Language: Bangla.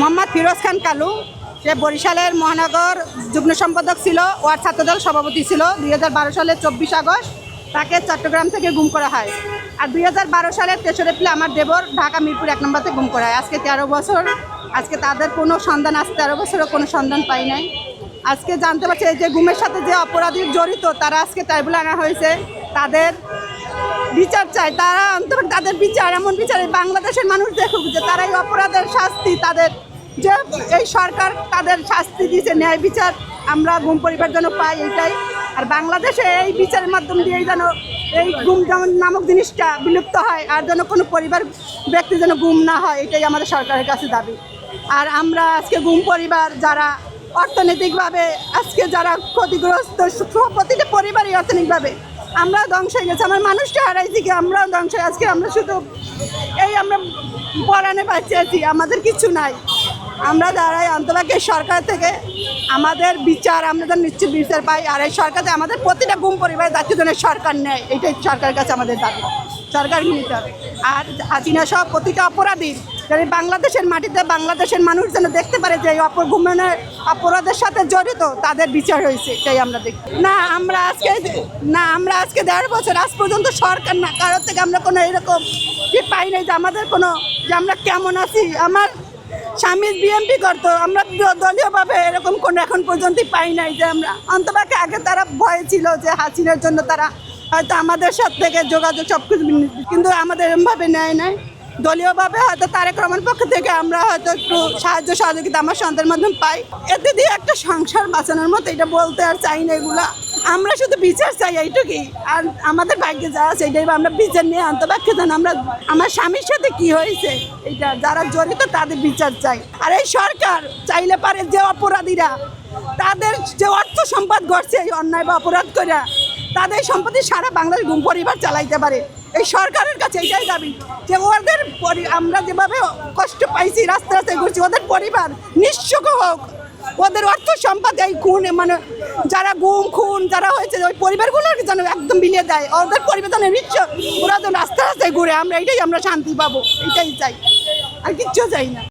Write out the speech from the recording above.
মোহাম্মদ ফিরোজ খান কালু সে বরিশালের মহানগর যুগ্ম সম্পাদক ছিল ওয়ার্ড ছাত্রদল সভাপতি ছিল। দুই হাজার বারো সালের চব্বিশ আগস্ট তাকে চট্টগ্রাম থেকে গুম করা হয়। আর দুই হাজার বারো সালের তেসরা এপ্রিল আমার দেবর ঢাকা মিরপুর এক নম্বরতে গুম করা হয়। আজকে তেরো বছর আজকে তাদের কোনো সন্ধান আজ তেরো বছরও কোনো সন্ধান পাই নাই। আজকে জানতে পারছি এই যে গুমের সাথে যে অপরাধী জড়িত তারা আজকে ট্রাইব্যুলে আনা হয়েছে। তাদের বিচার চাই তারা অন্তত তাদের বিচার, এমন বিচার বাংলাদেশের মানুষ দেখুক যে তারা এই অপরাধের শাস্তি তাদের, যে এই সরকার তাদের শাস্তি দিয়েছে, ন্যায় বিচার আমরা গুম পরিবার যেন পাই এটাই আর বাংলাদেশে এই বিচারের মাধ্যম দিয়ে যেন এই গুম নামক জিনিসটা বিলুপ্ত হয়, আর যেন কোনো পরিবার ব্যক্তি যেন গুম না হয়, এটাই আমাদের সরকারের কাছে দাবি। আর আমরা আজকে গুম পরিবার যারা অর্থনৈতিকভাবে, আজকে যারা ক্ষতিগ্রস্ত, প্রতিটা পরিবারই অর্থনৈতিকভাবে আমরা ধ্বংস হয়ে গেছি, আমার মানুষটা হারাইছি কি? আমরাও ধ্বংস আজকে আমরা শুধু এই আমরা পড়ানে পাচ্ছি আছি, আমাদের কিছু নাই। আমরা দাঁড়াই অন্তরাকে সরকার থেকে, আমাদের বিচার, আমরা যেন নিশ্চিত বিচার পাই, আর এই সরকার আমাদের প্রতিটা গুম পরিবারের দায়িত্ব যেন সরকার নেয়, এটাই সরকারের কাছে আমাদের দাবি। সরকার নিতে আর হাসিনা সব প্রতিটা অপরাধীর যেন বাংলাদেশের মাটিতে বাংলাদেশের মানুষ যেন দেখতে পারে যে অপগুমের অপরাধের সাথে জড়িত, তাদের বিচার হয়েছে, এটাই আমরা দেখি। না, আমরা আজকে, না, আমরা আজকে দেড় বছর, আজ পর্যন্ত সরকার না, কারোর থেকে আমরা কোনো এরকম কি পাই নাই যে আমাদের কোনো, যে আমরা কেমন আছি। আমার স্বামী বিএমপি করতো, আমরা দলীয়ভাবে এরকম কোনো এখন পর্যন্ত পাই নাই যে আমরা অন্তপাকে আগে তারা ভয় ছিল যে হাসিনের জন্য তারা হয়তো আমাদের সাথে থেকে যোগাযোগ সব কিছু কিন্তু আমাদের এরমভাবে নেয় নাই। দলীয়ভাবে হয়তো তারেক রহমান পক্ষ থেকে আমরা হয়তো একটু সাহায্য সহযোগিতা আমার সন্তানের মাধ্যমে পাই। এতে দিয়ে একটা সংসার বাঁচানোর মতো এটা বলতে আর চাই না এগুলা। আমরা শুধু বিচার চাই এইটুকুই। আর আমাদের ভাগ্যে যা আছে এটাই আমরা বিচার নিয়ে অন্তবাক্য দেন আমরা আমার স্বামীর সাথে কি হয়েছে, এটা যারা জড়িত তাদের বিচার চাই। আর এই সরকার চাইলে পারে যে অপরাধীরা, তাদের যে অর্থ সম্পদ এই অন্যায় বা অপরাধ করে তাদের সম্পত্তি সারা বাংলাদেশ গুম পরিবার চালাইতে পারে। এই সরকারের কাছে এটাই দাবি, যে ওদের আমরা যেভাবে কষ্ট পাইছি রাস্তা রাস্তায় ঘুরছি, ওদের পরিবার নিঃসুখ হোক। ওদের অর্থ সম্পদ এই খুন মানে যারা গুম, খুন, যারা হয়েছে, ওই পরিবারগুলোকে যেন একদম বিলিয়ে দেয়। ওদের পরিবার যেন ওরা যেন রাস্তা রাস্তায় ঘুরে, আমরা এটাই আমরা শান্তি পাবো, এটাই চাই। আর কিচ্ছু চাই না।